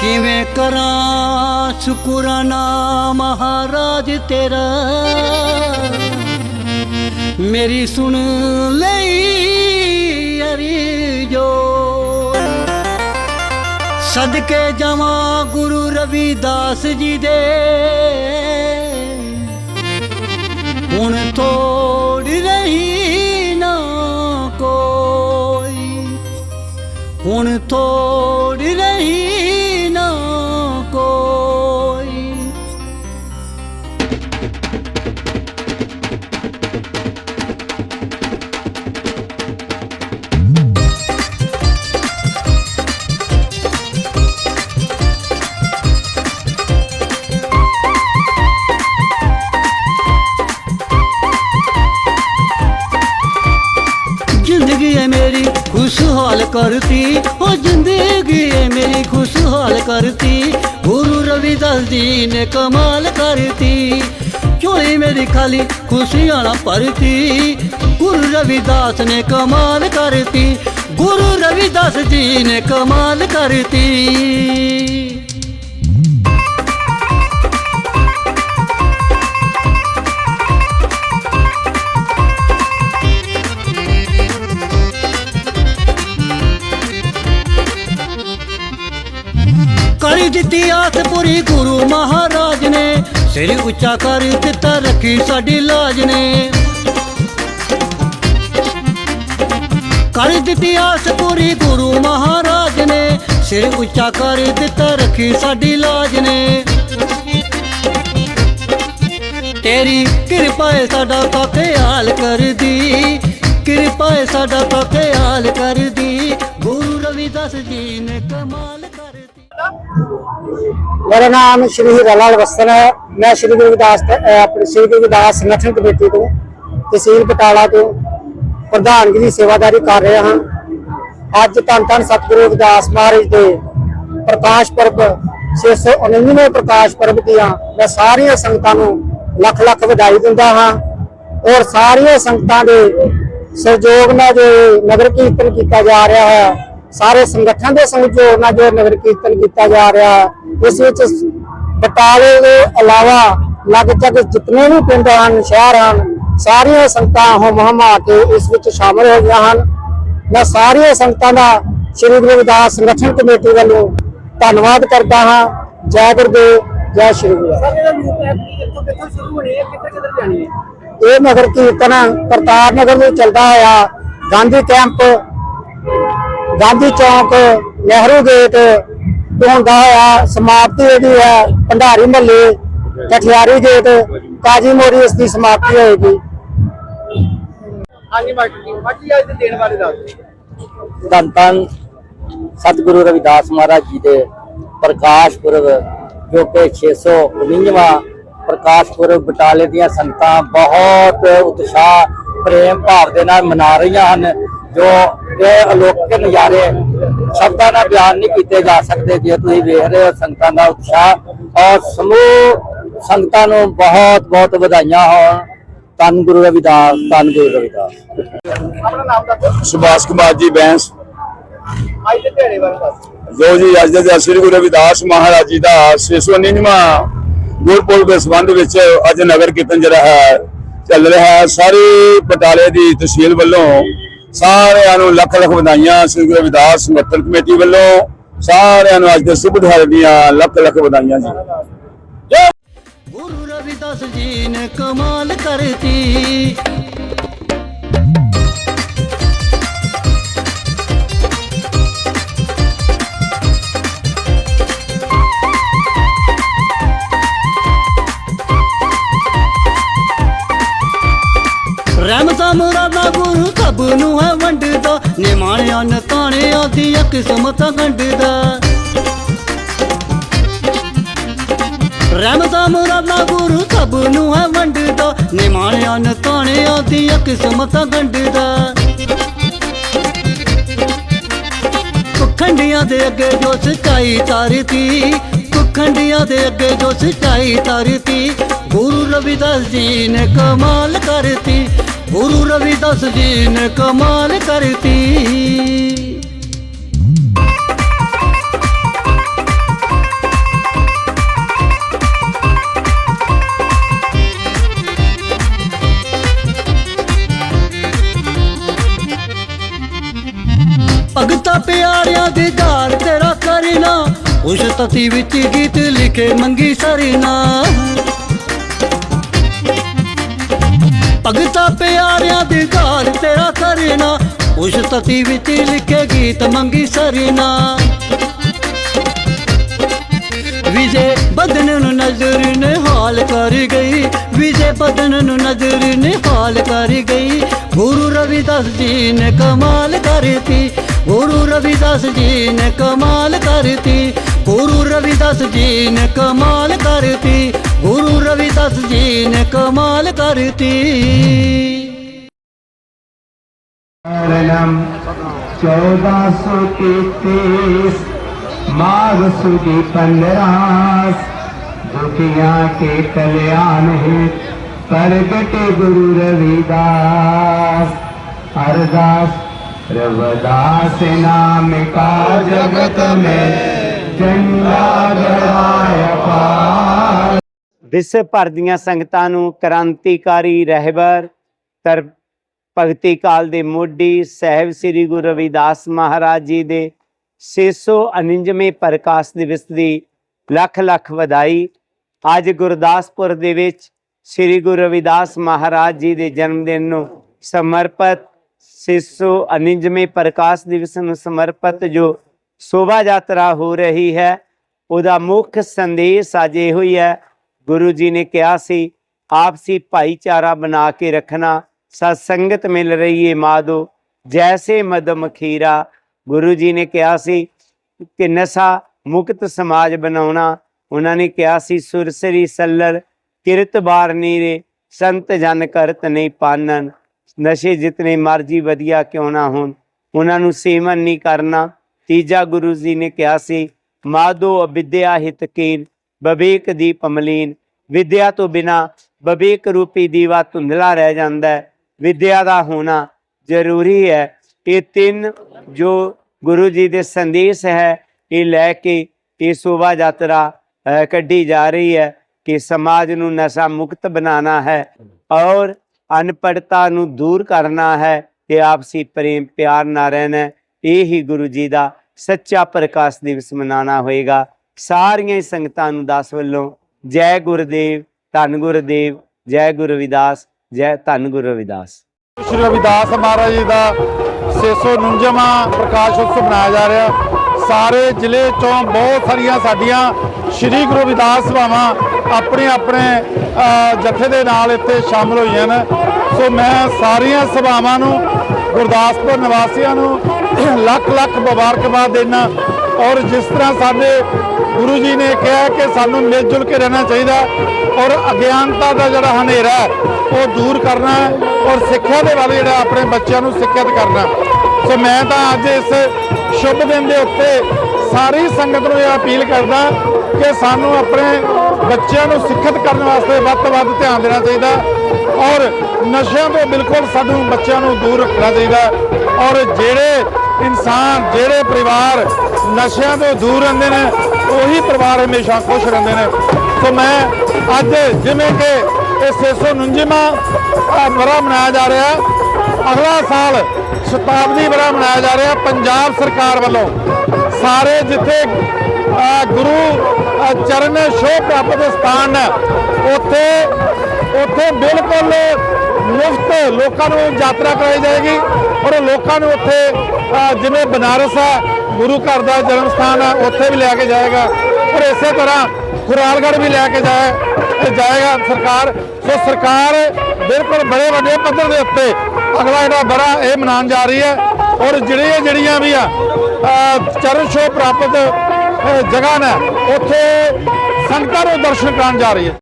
ਕਿਵੇਂ ਕਰਾਂ? ਸ਼ੁਕਰਾਨਾ ਮਹਾਰਾਜ ਤੇਰਾ। ਮੇਰੀ ਸੁਣ ਲਈ ਅਰੀ ਜੋ। ਸਦਕੇ ਜਾਵਾਂ ਗੁਰੂ ਰਵਿਦਾਸ ਜੀ ਦੇ। ਹੁਣ ਥੋੜੀ ਰਹੀ ਨਾ ਕੋਈ। ਹੁਣ ਥੋੜੀ ਜ਼ਿੰਦਗੀ ਹੈ ਮੇਰੀ ਖੁਸ਼ਹਾਲ ਕਰਤੀ। ਉਹ ਜ਼ਿੰਦਗੀ ਹੈ ਮੇਰੀ ਖੁਸ਼ਹਾਲ ਕਰਤੀ। ਗੁਰੂ ਰਵਿਦਾਸ ਜੀ ਨੇ ਕਮਾਲ ਕਰਤੀ। ਝੋਲੀ ਮੇਰੀ ਖਾਲੀ, ਖੁਸ਼ੀਆਂ ਨਾਲ ਭਰਤੀ। ਗੁਰੂ ਰਵਿਦਾਸ ਨੇ ਕਮਾਲ ਕਰਤੀ। ਗੁਰੂ ਰਵਿਦਾਸ ਜੀ ਨੇ ਕਮਾਲ ਕਰਤੀ। ਕਰ ਦਿੱਤੀ ਆਸ ਪੂਰੀ ਗੁਰੂ ਮਹਾਰਾਜ ਨੇ ਸਿਰ ਉੱਚਾ ਕਰ ਦਿੱਤਾ ਰੱਖੀ ਸਾਡੀ ਲਾਜ ਨੇ ਕਰ ਦਿੱਤੀ ਆਸ ਪੂਰੀ ਗੁਰੂ ਮਹਾਰਾਜ ਨੇ ਸਿਰ ਉੱਚਾ ਕਰ ਦਿੱਤਾ ਰੱਖੀ ਸਾਡੀ ਲਾਜ ਨੇ ਤੇਰੀ ਕਿਰਪਾ ਹੈ ਸਾਡਾ ਤਾਂ ਖਿਆਲ ਕਰਦੀ ਕਿਰਪਾ ਹੈ ਸਾਡਾ ਤਾਂ ਖਿਆਲ ਕਰਦੀ ਗੁਰੂ ਰਵਿਦਾਸ ਜੀ ਨੇ ਕਮਾਲ ਕਰਦੀ ਮੇਰਾ ਨਾਮ ਸ਼੍ਰੀ ਹੀਰਾਲਾਲ ਵਸਤਨ ਹੈ। ਮੈਂ ਸ਼੍ਰੀ ਗੁਰੂ ਰਵਿਦਾਸ ਆਪਣੇ ਸ਼੍ਰੀ ਗੁਰੂ ਰਵਿਦਾਸ ਸੰਗਠਨ ਕਮੇਟੀ ਤੋਂ, ਤਹਿਸੀਲ ਬਟਾਲਾ ਤੋਂ ਪ੍ਰਧਾਨਗੀ ਦੀ ਸੇਵਾਦਾਰੀ ਕਰ ਰਿਹਾ ਹਾਂ। ਅੱਜ ਧੰਨ ਧੰਨ ਸਤਿਗੁਰੂ ਰਵਿਦਾਸ ਮਹਾਰਾਜ ਦੇ ਪ੍ਰਕਾਸ਼ ਪੁਰਬ 699ਵੇਂ ਪ੍ਰਕਾਸ਼ ਪਰਬ ਦੀਆਂ ਮੈਂ ਸਾਰੀਆਂ ਸੰਗਤਾਂ ਨੂੰ ਲੱਖ ਲੱਖ ਵਧਾਈ ਦਿੰਦਾ ਹਾਂ। ਔਰ ਸਾਰੀਆਂ ਸੰਗਤਾਂ ਦੇ ਸਹਿਯੋਗ ਨਾਲ ਜੋ ਨਗਰ ਕੀਰਤਨ ਕੀਤਾ ਜਾ ਰਿਹਾ ਹੈ ਸਾਰੇ ਸੰਗਠਨ ਦੇ ਸਹਿਯੋਗ ਨਾਲ ਜੋ ਨਗਰ ਕੀਰਤਨ ਕੀਤਾ ਜਾ ਰਿਹਾ ਹੈ ਇਸ ਵਿੱਚ ਬਟਾਲੇ ਦੇ ਇਲਾਵਾ ਲਗਭਗ ਜਿਤਨੇ ਵੀ ਪਿੰਡ ਹਨ ਸ਼ਹਿਰ ਹਨ ਸਾਰੀਆਂ ਸੰਗਤਾਂ ਹਮ ਹਮਾ ਕੇ ਇਸ ਵਿੱਚ ਸ਼ਾਮਲ ਹੋ ਗਈਆਂ ਹਨ। ਮੈਂ ਸਾਰੀਆਂ ਸੰਗਤਾਂ ਦਾ ਸ੍ਰੀ ਗੁਰੂ ਰਵਿਦਾਸ ਸੰਗਠਨ ਕਮੇਟੀ ਵੱਲੋਂ ਧੰਨਵਾਦ ਕਰਦਾ ਹਾਂ। ਜੈ ਗੁਰਦੇਵ ਜੈ ਸ੍ਰੀ ਗੁਰੂ। ਇਹ ਨਗਰ ਕੀਰਤਨ ਕਰਤਾਰ ਨਗਰ ਨੂੰ ਚੱਲਦਾ ਹੋਇਆ ਗਾਂਧੀ ਕੈਂਪ ਗਾਂਧੀ ਚੌਕ ਨਹਿਰੂ ਗੇਟ ਤੋਂ ਹੁੰਦਾ ਹੋਇਆ ਸਮਾਪਤੀ ਇਹਦੀ ਹੈ ਭੰਡਾਰੀ ਮਹੱਲੇ ਕਠਿਆਰੀ ਗੇਟ ਕਾਜੀ ਮੋਰੀ ਇਸ ਦੀ ਸਮਾਪਤੀ ਹੋਏਗੀ। ਹਾਂਜੀ ਮਾਸਟਰ ਜੀ ਮਾਸਟਰ ਜੀ ਅੱਜ ਦੇ ਦਿਨ ਬਾਰੇ ਦੱਸ ਦਿਓ। ਧੰਨ ਧੰਨ ਸਤਿਗੁਰੂ ਰਵਿਦਾਸ ਮਹਾਰਾਜ ਜੀ ਦੇ ਪ੍ਰਕਾਸ਼ ਪੁਰਬ ਜੋ ਕਿ 619ਵਾਂ ਪ੍ਰਕਾਸ਼ ਪੁਰਬ ਬਟਾਲੇ ਦੀਆਂ ਸੰਗਤਾਂ ਬਹੁਤ ਉਤਸ਼ਾਹ ਪ੍ਰੇਮ ਭਾਵ ਦੇ ਨਾਲ ਮਨਾ ਰਹੀਆਂ ਹਨ ਜੋ ਇਹ ਅਲੌਕਿਕ ਨਜ਼ਾਰੇ ਸ਼ਬਦਾਂ ਨਾਲ ਬਿਆਨ ਨਹੀਂ ਕੀਤੇ ਜਾ ਸਕਦੇ ਜੇ ਤੁਸੀਂ ਵੇਖ ਰਹੇ ਹੋ ਸੰਗਤਾਂ ਦਾ ਉਤਸ਼ਾਹ ਔਰ ਸਮੂਹ ਸੰਗਤਾਂ ਨੂੰ ਬਹੁਤ ਬਹੁਤ ਵਧਾਈਆਂ ਹੋਣ। ਧੰਨ ਗੁਰੂ ਰਵਿਦਾਸ ਧੰਨ ਗੁਰੂ ਰਵਿਦਾਸ। ਸੁਭਾਸ਼ ਕੁਮਾਰ ਜੀ ਬੈਂਸ। ਜੋ ਜੀ ਅੱਜ ਦੇ ਸ੍ਰੀ ਗੁਰੂ ਰਵਿਦਾਸ ਮਹਾਰਾਜ ਜੀ ਦਾ 699ਵਾਂ ਗੁਰਪੁਰਬ ਦੇ ਸੰਬੰਧ ਵਿੱਚ ਅੱਜ ਨਗਰ ਕੀਰਤਨ ਜਿਹੜਾ ਹੈ ਚੱਲ ਰਿਹਾ ਹੈ। ਸਾਰੇ ਬਟਾਲੇ ਦੀ ਤਹਿਸੀਲ ਵੱਲੋਂ ਸਾਰਿਆਂ ਨੂੰ ਲੱਖ ਲੱਖ ਵਧਾਈਆਂ ਸ੍ਰੀ ਗੁਰੂ ਰਵਿਦਾਸ ਸੰਗਠਨ ਕਮੇਟੀ ਵੱਲੋਂ। ਸਾਰਿਆਂ ਨੂੰ ਅੱਜ ਦੇ ਸ਼ੁਭ ਦਿਹਾੜੇ ਦੀਆਂ ਲੱਖ ਲੱਖ ਵਧਾਈਆਂ ਜੀ। ਗੁਰੂ ਰਵਿਦਾਸ ਜੀ ਨੇ ਕਮਾਲ ਕਰਤੀ। ਰਹਿਮਤਾਂ ਮੁਰਾਦਾ ਗੁਰੂ ਸਭ ਨੂੰ ਹੈ ਵੰਡਦਾ। ਨਿਮਾਣਿਆਂ ਨਤਾਣਿਆਂ ਦੀ ਕਿਸਮਤ ਗੰਢਦਾ ਰਹਿਮਤਾਂ ਮੁਰਾਦਾਂ ਗੁਰੂ ਸਭ ਨੂੰ ਹੈ ਵੰਡਦਾ। ਨਿਮਾਣਿਆਂ ਨਤਾਣਿਆਂ ਦੀ ਕਿਸਮਤ ਗੰਢਦਾ ਖੰਡੀਆਂ ਦੇ ਅੱਗੇ ਜੋ ਸਚਾਈ ਤਾਰਤੀ, ਖੰਡੀਆਂ ਦੇ ਅੱਗੇ ਜੋ ਸਚਾਈ ਤਾਰਤੀ, ਗੁਰੂ ਰਵਿਦਾਸ ਜੀ ਨੇ ਕਮਾਲ ਕਰਤੀ। ਗੁਰੂ ਰਵਿਦਾਸ ਜੀ ਨੇ ਕਮਾਲ ਕਰਤੀ। ਭਗਤਾ ਪਿਆਰਿਆਂ ਦੀ ਘਰ ਤੇਰਾ ਕਰਨਾ, ਉਸ ਤਤੀ ਵਿੱਚ ਗੀਤ ਲਿਖੇ ਮੰਗੀ ਸਰਨਾ ਭਗਤਾ ਪਿਆਰਿਆਂ ਦੇ ਘਰ ਤੇਰਾ ਕਰਨਾ ਉਸ ਤਤੀ ਵਿੱਚ ਲਿਖੇ ਗੀਤ ਮੰਗੀ ਸਰਨਾ। ਵਿਜੇ ਬਦਨ ਨੂੰ ਨਜ਼ਰ ਨੇ ਹਾਲ ਕਰ ਗਈ। ਵਿਜੇ ਬਦਨ ਨੂੰ ਨਜ਼ਰ ਨੇ ਹਾਲ ਕਰ ਗਈ। ਗੁਰੂ ਰਵਿਦਾਸ ਜੀ ਨੇ ਕਮਾਲ ਕਰਤੀ। ਗੁਰੂ ਰਵਿਦਾਸ ਜੀ ਨੇ ਕਮਾਲ ਕਰਤੀ। ਗੁਰੂ ਰਵਿਦਾਸ ਜੀ ਨੇ ਕਮਾਲ ਕਰਤੀ। ਗੁਰੂ ਰਵਿਦਾਸ ਜੀ ਨੇ ਕਮਾਲ ਕਰਤੀ। ਨਾਮ 1433 ਮਾਘ ਸੁਦੀ 15 ਦੁਖੀਆਂ ਕੇ ਕਲਿਆਣ ਹੈ ਪ੍ਰਗਟੇ ਗੁਰੂ ਰਵਿਦਾਸ। ਹਰਦਾਸ ਰਵਦਾਸ ਨਾਮ ਕਾ ਜਗਤ ਮੈਂ, ਚੰਗਾ ਗੜਾਇਆ ਪਾਰ। ਵਿਸ਼ਵ ਭਰ ਦੀਆਂ ਸੰਗਤਾਂ ਨੂੰ ਕ੍ਰਾਂਤੀਕਾਰੀ ਰਹਿਬਰ, ਤਰ ਭਗਤੀ ਕਾਲ ਦੇ ਮੋਢੀ ਸਹਿਬ ਸ੍ਰੀ ਗੁਰੂ ਰਵਿਦਾਸ ਮਹਾਰਾਜ ਜੀ ਦੇ 649ਵੇਂ ਪ੍ਰਕਾਸ਼ ਦਿਵਸ ਦੀ ਲੱਖ ਲੱਖ ਵਧਾਈ। ਅੱਜ ਗੁਰਦਾਸਪੁਰ ਦੇ ਵਿੱਚ ਸ੍ਰੀ ਗੁਰੂ ਰਵਿਦਾਸ ਮਹਾਰਾਜ ਜੀ ਦੇ ਜਨਮ ਦਿਨ ਨੂੰ ਸਮਰਪਿਤ 649ਵੇਂ ਪ੍ਰਕਾਸ਼ ਦਿਵਸ ਨੂੰ ਸਮਰਪਿਤ ਜੋ ਸ਼ੋਭਾ ਯਾਤਰਾ ਹੋ ਰਹੀ ਹੈ, ਉਹਦਾ ਮੁੱਖ ਸੰਦੇਸ਼ ਅੱਜ ਇਹ ਹੋਈ ਹੈ ਗੁਰੂ ਜੀ ਨੇ ਕਿਹਾ ਸੀ, ਆਪਸੀ ਭਾਈਚਾਰਾ ਬਣਾ ਕੇ ਰੱਖਣਾ, ਸਤ ਸੰਗਤ ਮਿਲ ਰਹੀ ਏ ਮਾਦੋ ਜੈਸੇ ਮਦਮ ਖੀਰਾ। ਗੁਰੂ ਜੀ ਨੇ ਕਿਹਾ ਸੀ ਕਿ ਨਸ਼ਾ ਮੁਕਤ ਸਮਾਜ ਬਣਾਉਣਾ। ਉਹਨਾਂ ਨੇ ਕਿਹਾ ਸੀ, ਸੁਰਸਰੀ ਸੱਲਰ, ਕਿਰਤ ਬਾਰ ਨੀਰੇ, ਸੰਤ ਜਨ ਕਰਤ ਨਹੀਂ ਪਾਨਨ। ਨਸ਼ੇ ਜਿਤਨੇ ਮਰਜ਼ੀ ਵਧੀਆ ਕਿਉਂ ਨਾ ਹੋਣ। ਉਹਨਾਂ ਨੂੰ ਸੇਵਨ ਨਹੀਂ ਕਰਨਾ। ਤੀਜਾ ਗੁਰੂ ਜੀ ਨੇ ਕਿਹਾ ਸੀ ਮਾਦੋ ਅਵਿਦਿਆ ਹਿਤਕੀਨ ਕੀਨ ਦੀ ਪਮਲੀਨ ਵਿਦਿਆ ਤੋਂ ਬਿਨਾ ਬਵੇਕ ਰੂਪੀ ਦੀਵਾ ਧੁੰਦਲਾ ਰਹਿ ਜਾਂਦਾ ਹੈ। ਵਿਦਿਆ ਦਾ ਹੋਣਾ ਜ਼ਰੂਰੀ ਹੈ। ਇਹ ਤਿੰਨ ਜੋ ਗੁਰੂ ਜੀ ਦੇ ਸੰਦੇਸ਼ ਹੈ, ਇਹ ਲੈ ਕੇ ਇਹ ਸ਼ੋਭਾ ਯਾਤਰਾ ਕੱਢੀ ਜਾ ਰਹੀ ਹੈ ਕਿ ਸਮਾਜ ਨੂੰ ਨਸ਼ਾ ਮੁਕਤ ਬਣਾਉਣਾ ਹੈ ਔਰ ਅਨਪੜਤਾ ਨੂੰ ਦੂਰ ਕਰਨਾ ਹੈ ਤੇ ਆਪਸੀ ਪ੍ਰੇਮ ਪਿਆਰ ਨਾਲ ਰਹਿਣਾ ਇਹ ਹੀ ਗੁਰੂ ਜੀ ਦਾ ਸੱਚਾ ਪ੍ਰਕਾਸ਼ ਦਿਵਸ ਮਨਾਉਣਾ ਹੋਏਗਾ। ਸਾਰੀਆਂ ਹੀ ਸੰਗਤਾਂ ਨੂੰ ਦਾਸ ਵੱਲੋਂ ਜੈ ਗੁਰਦੇਵ, ਧੰਨ ਗੁਰਦੇਵ, ਜੈ ਗੁਰੂ ਰਵਿਦਾਸ, ਜੈ ਧੰਨ ਗੁਰੂ ਰਵਿਦਾਸ। ਸ਼੍ਰੀ ਰਵਿਦਾਸ ਮਹਾਰਾਜ ਜੀ ਦਾ 649ਵਾਂ ਪ੍ਰਕਾਸ਼ ਉਤਸਵ ਮਨਾਇਆ ਜਾ ਰਿਹਾ। ਸਾਰੇ ਜ਼ਿਲ੍ਹੇ ਚੋਂ ਬਹੁਤ ਸਾਰੀਆਂ ਸਾਡੀਆਂ ਸ਼੍ਰੀ ਗੁਰੂ ਰਵਿਦਾਸ ਸਭਾਵਾਂ ਆਪਣੇ ਆਪਣੇ ਜਥੇ ਦੇ ਨਾਲ ਇੱਥੇ ਸ਼ਾਮਲ ਹੋਈਆਂ ਨੇ। ਸੋ ਮੈਂ ਸਾਰੀਆਂ ਸਭਾਵਾਂ ਨੂੰ, ਗੁਰਦਾਸਪੁਰ ਨਿਵਾਸੀਆਂ ਨੂੰ, ਲੱਖ ਲੱਖ ਮੁਬਾਰਕਬਾਦ ਦੇਣਾ ਔਰ ਜਿਸ ਤਰ੍ਹਾਂ ਸਾਡੇ ਗੁਰੂ ਜੀ ਨੇ ਕਿਹਾ ਕਿ ਸਾਨੂੰ ਮਿਲ ਜੁਲ ਕੇ ਰਹਿਣਾ ਚਾਹੀਦਾ ਔਰ ਅਗਿਆਨਤਾ ਦਾ ਜਿਹੜਾ ਹਨੇਰਾ ਉਹ ਦੂਰ ਕਰਨਾ ਔਰ ਸਿੱਖਿਆ ਦੇ ਵੱਲ ਜਿਹੜਾ ਆਪਣੇ ਬੱਚਿਆਂ ਨੂੰ ਸਿੱਖਿਅਤ ਕਰਨਾ ਸੋ ਮੈਂ ਤਾਂ ਅੱਜ ਇਸ ਸ਼ੁਭ ਦਿਨ ਦੇ ਉੱਤੇ ਸਾਰੀ ਸੰਗਤ ਨੂੰ ਇਹ ਅਪੀਲ ਕਰਦਾ ਕਿ ਸਾਨੂੰ ਆਪਣੇ ਬੱਚਿਆਂ ਨੂੰ ਸਿੱਖਿਅਤ ਕਰਨ ਵਾਸਤੇ ਵੱਧ ਤੋਂ ਵੱਧ ਧਿਆਨ ਦੇਣਾ ਚਾਹੀਦਾ ਔਰ ਨਸ਼ਿਆਂ ਤੋਂ ਬਿਲਕੁਲ ਸਾਨੂੰ ਬੱਚਿਆਂ ਨੂੰ ਦੂਰ ਰੱਖਣਾ ਚਾਹੀਦਾ ਔਰ ਜਿਹੜੇ ਇਨਸਾਨ, ਜਿਹੜੇ ਪਰਿਵਾਰ ਨਸ਼ਿਆਂ ਤੋਂ ਦੂਰ ਰਹਿੰਦੇ ਨੇ ਉਹੀ ਪਰਿਵਾਰ ਹਮੇਸ਼ਾ ਖੁਸ਼ ਰਹਿੰਦੇ ਨੇ। ਸੋ ਮੈਂ ਅੱਜ ਜਿਵੇਂ ਕਿ ਇਹ 649ਵਾਂ ਵਰਾ ਮਨਾਇਆ ਜਾ ਰਿਹਾ ਅਗਲਾ ਸਾਲ ਸ਼ਤਾਬਦੀ ਬੜਾ ਮਨਾਇਆ ਜਾ ਰਿਹਾ ਪੰਜਾਬ ਸਰਕਾਰ ਵੱਲੋਂ। ਸਾਰੇ ਜਿੱਥੇ ਗੁਰੂ ਚਰਨ ਛੋਹ ਪ੍ਰਾਪਤ ਸਥਾਨ ਹੈ, ਉੱਥੇ ਉੱਥੇ ਬਿਲਕੁਲ ਮੁਫਤ ਲੋਕਾਂ ਨੂੰ ਯਾਤਰਾ ਕਰਾਈ ਜਾਏਗੀ। ਔਰ ਲੋਕਾਂ ਨੂੰ ਉੱਥੇ ਜਿਵੇਂ ਬਨਾਰਸ ਹੈ ਗੁਰੂ ਘਰ ਦਾ ਜਨਮ ਸਥਾਨ ਹੈ ਉੱਥੇ ਵੀ ਲੈ ਕੇ ਜਾਏਗਾ। ਔਰ ਇਸੇ ਤਰ੍ਹਾਂ ਖੁਰਾਲਗੜ੍ਹ ਵੀ ਲੈ ਕੇ ਜਾਏ ਤੇ ਜਾਏਗਾ ਸਰਕਾਰ। ਸੋ ਸਰਕਾਰ ਬਿਲਕੁਲ ਬੜੇ ਵੱਡੇ ਪੱਧਰ ਦੇ ਉੱਤੇ ਅਗਲਾ ਜਿਹੜਾ ਬੜਾ ਇਹ ਮਨਾਉਣ ਜਾ ਰਹੀ ਹੈ। ਔਰ ਜਿਹੜੀਆਂ ਜਿਹੜੀਆਂ ਵੀ ਆ ਅ, ਚਰਨ ਛੋਹ ਪ੍ਰਾਪਤ ਜਗ੍ਹਾ ਨੇ ਉੱਥੇ ਸੰਗਤਾਂ ਨੂੰ ਦਰਸ਼ਨ ਕਰਨ ਜਾ ਰਹੀ ਹੈ।